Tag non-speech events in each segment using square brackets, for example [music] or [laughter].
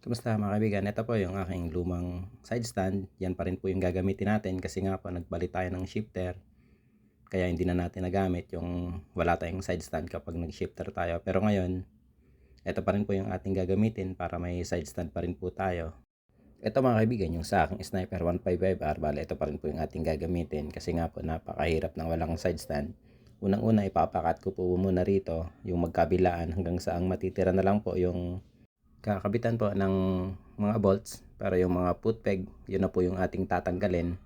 Kumusta mga kaibigan? Ito po yung aking lumang side stand. Yan pa rin po yung gagamitin natin kasi nga po nagbalit tayo ng shifter. Kaya hindi na natin nagamit yung wala tayong side stand kapag nag-shifter tayo. Pero ngayon, ito pa rin po yung ating gagamitin para may side stand pa rin po tayo. Ito mga kaibigan, yung sa aking Sniper 155R, bale ito pa rin po yung ating gagamitin kasi nga po napakahirap ng walang side stand. Unang-una ipapakat ko po muna rito yung magkabilaan hanggang sa ang matitira na lang po yung kakabitan po ng mga bolts para yung mga put peg, yun na po yung ating tatanggalin.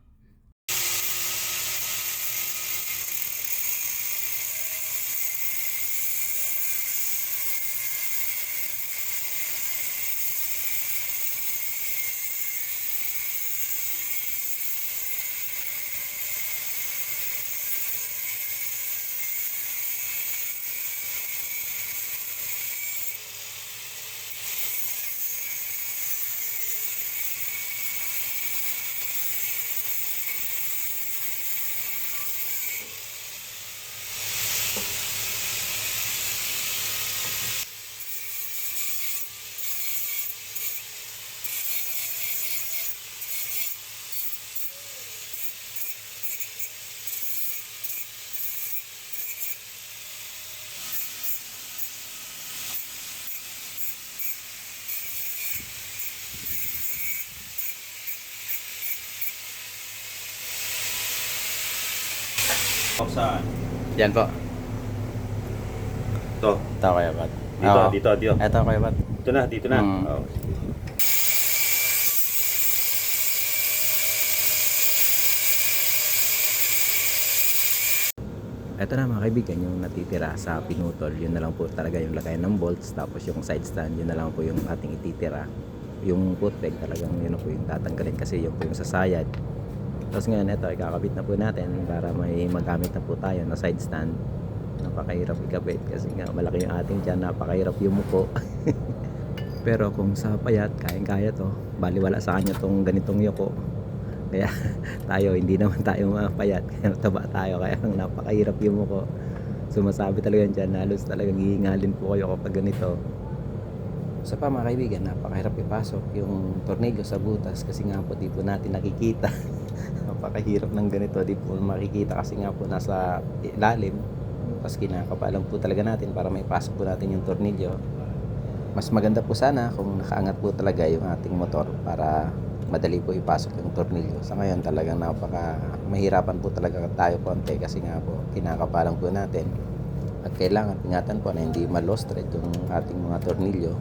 Saan? Yan po. Ito. Ito kaya bat. Dito, dito, dito. Ito kaya bat. Dito na, dito na. Mm. Oh. Ito na mga kaibigan, yung natitira sa pinutol, yun na lang po talaga yung lagay ng bolts. Tapos yung side stand, yun na lang po yung ating ititira. Yung foot peg talagang yun na po yung tatanggalin kasi yung po yung sasayad. Tapos ngayon ito, ikakabit na po natin para may magamit na po tayo na side stand. Napakahirap ikabit kasi nga malaki yung ating dyan, napakahirap yung muko. [laughs] Pero kung sa payat, kayang-kaya to. Bali wala sa kanya tong ganitong yoko. Kaya [laughs] tayo, hindi naman tayo mapayat. Kaya taba tayo. Kaya ang napakahirap yung muko. Sumasabi talaga dyan, halos talagang hihingalin po kayo kapag ganito. Sa pa mga kaibigan, napakahirap ipasok yung tornilyo sa butas kasi nga po di po natin nakikita. [laughs] napakahirap ng ganito, di po makikita kasi nga po nasa ilalim. Tapos kinakapalan po talaga natin para may pasok po natin yung tornilyo. Mas maganda po sana kung nakaangat po talaga yung ating motor para madali po ipasok yung tornilyo. Sa ngayon talagang napaka mahirapan po talaga tayo konti kasi nga po kinakapalan po natin. At kailangan ingatan po na hindi ma-lost thread yung ating mga tornilyo.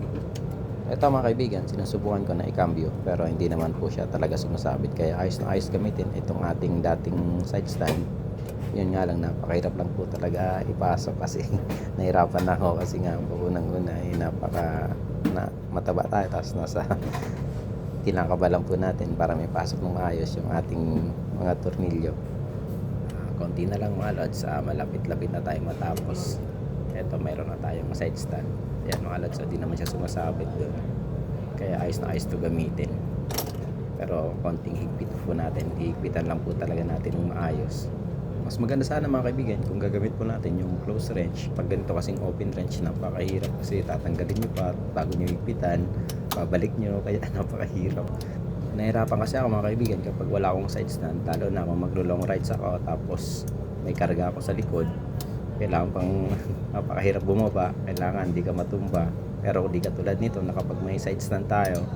Ito mga kaibigan, sinusubukan ko na ikambyo pero hindi naman po siya talaga sumasabit. Kaya ayos na ayos gamitin itong ating dating side stand. Yun nga lang, napakahirap lang po talaga ipasok kasi [laughs] nahirapan na ako kasi nga unang-una ay napaka na, mataba tayo tapos nasa [laughs] kinakabalan po natin para may pasok ng maayos yung ating mga tornilyo. Ah, konti na lang mga lods, ah, malapit-lapit na tayo matapos. Eto, mayroon na tayong side stand. Ayan mga lods, so di naman siya sumasabit doon. Kaya ayos na ayos to gamitin. Pero konting higpit po natin, higpitan lang po talaga natin ng maayos. Mas maganda sana mga kaibigan kung gagamit po natin yung close wrench. Pag ganito kasing open wrench, napakahirap kasi tatanggalin nyo pa bago nyo higpitan, babalik nyo, kaya [laughs] napakahirap. Nahirapan kasi ako mga kaibigan kapag wala akong side stand, lalo na kung maglo-long rides ako tapos may karga ako sa likod, kailangan pang napakahirap bumaba, kailangan di ka matumba. Pero di katulad nito na kapag may side stand tayo,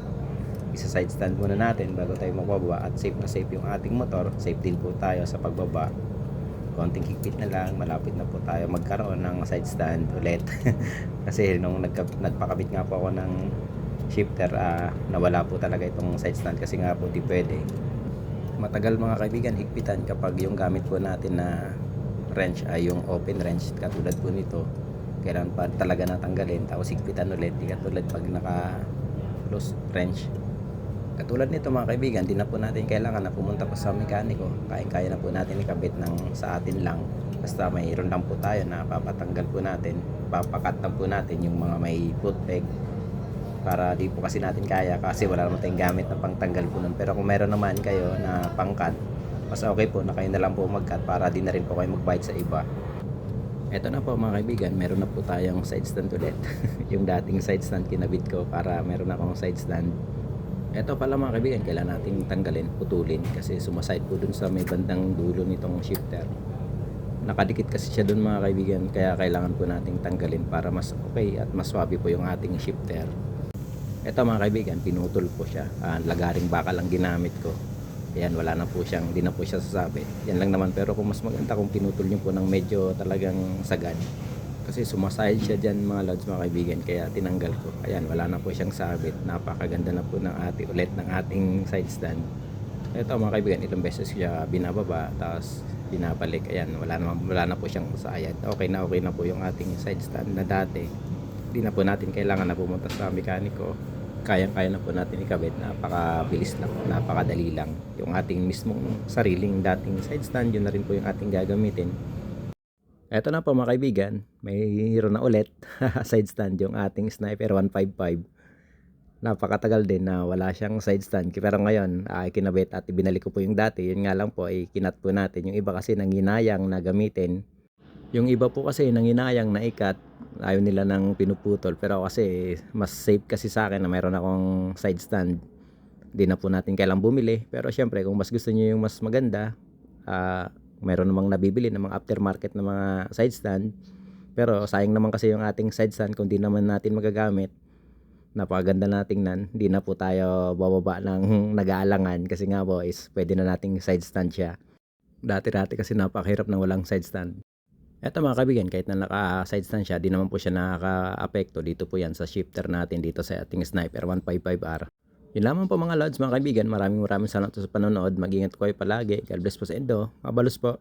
isa side stand muna natin bago tayo mababa at safe na safe yung ating motor, safe din po tayo sa pagbaba konting higpit na lang, malapit na po tayo magkaroon ng side stand ulit. [laughs] Kasi nung nagka, nagpakabit nga po ako ng shifter, ah, nawala po talaga itong side stand kasi nga po di pwede. Matagal mga kaibigan higpitan kapag yung gamit po natin na wrench ay yung open wrench katulad po nito. Kailangan pa talaga natanggalin tapos higpitan ulit. Di katulad pag naka close wrench Katulad nito mga kaibigan, di na po natin kailangan na pumunta pa sa mekaniko. Kaya-kaya na po natin ikabit ng sa atin lang. Basta mayroon lang po tayo na papatanggal po natin, papakat po natin yung mga may foot peg para di po kasi natin kaya kasi wala naman tayong gamit na pangtanggal po nun. Pero kung meron naman kayo na pangkat, mas okay po na kayo na lang po magkat para di na rin po kayo magbayad sa iba. Eto na po mga kaibigan, meron na po tayong side stand ulit. [laughs] yung dating side stand kinabit ko para meron akong side stand. Eto pala mga kaibigan, kailangan natin tanggalin, putulin kasi sumaside po dun sa may bandang dulo nitong shifter. Nakadikit kasi siya dun mga kaibigan, kaya kailangan po nating tanggalin para mas okay at mas swabe po yung ating shifter. Eto mga kaibigan, pinutol po siya. Ah, lagaring baka lang ginamit ko. Ayan, wala na po siyang, di na po siya sasabi. Yan lang naman, pero kung mas maganda kung pinutol niyo po ng medyo talagang sagad. Kasi sumasayad siya dyan mga lods mga kaibigan, kaya tinanggal ko. Ayan, wala na po siyang sabit. Napakaganda na po ng ati, ulit ng ating side stand. Ito mga kaibigan, itong beses siya binababa, tapos binabalik. Ayan, wala, naman, wala na po siyang sayad. Okay na okay na po yung ating side stand na dati. Hindi na po natin kailangan na pumunta sa mekaniko kayang-kaya na po natin ikabit. Napakabilis lang, napakadali lang. Yung ating mismong sariling dating side stand, yun na rin po yung ating gagamitin. Eto na po mga kaibigan, mayroon na ulit [laughs] side stand yung ating Sniper 155. Napakatagal din na wala siyang side stand. Pero ngayon, ay kinabit at ibinalik ko po yung dati. Yun nga lang po ay kinat po natin. Yung iba kasi nanginayang na gamitin. Yung iba po kasi nanginayang na ikat, ayaw nila ng pinuputol. Pero kasi mas safe kasi sa akin na mayroon akong side stand. Di na po natin kailang bumili. Pero syempre kung mas gusto niyo yung mas maganda, ah mayroon namang nabibili ng mga aftermarket na mga side stand. Pero sayang naman kasi yung ating side stand kung di naman natin magagamit. Napakaganda na tingnan. Hindi na po tayo bababa ng [laughs] nag-aalangan kasi nga po is pwede na nating side stand siya. Dati-dati kasi napakahirap ng walang side stand. Eto mga kaibigan, kahit na naka-side stand siya, di naman po siya nakaka-apekto. Dito po yan sa shifter natin dito sa ating Sniper 155R. Yun lamang po mga lods, mga kaibigan. Maraming maraming salamat sa panonood. Mag-ingat ko kayo palagi. God bless po sa indo. Mabalos po.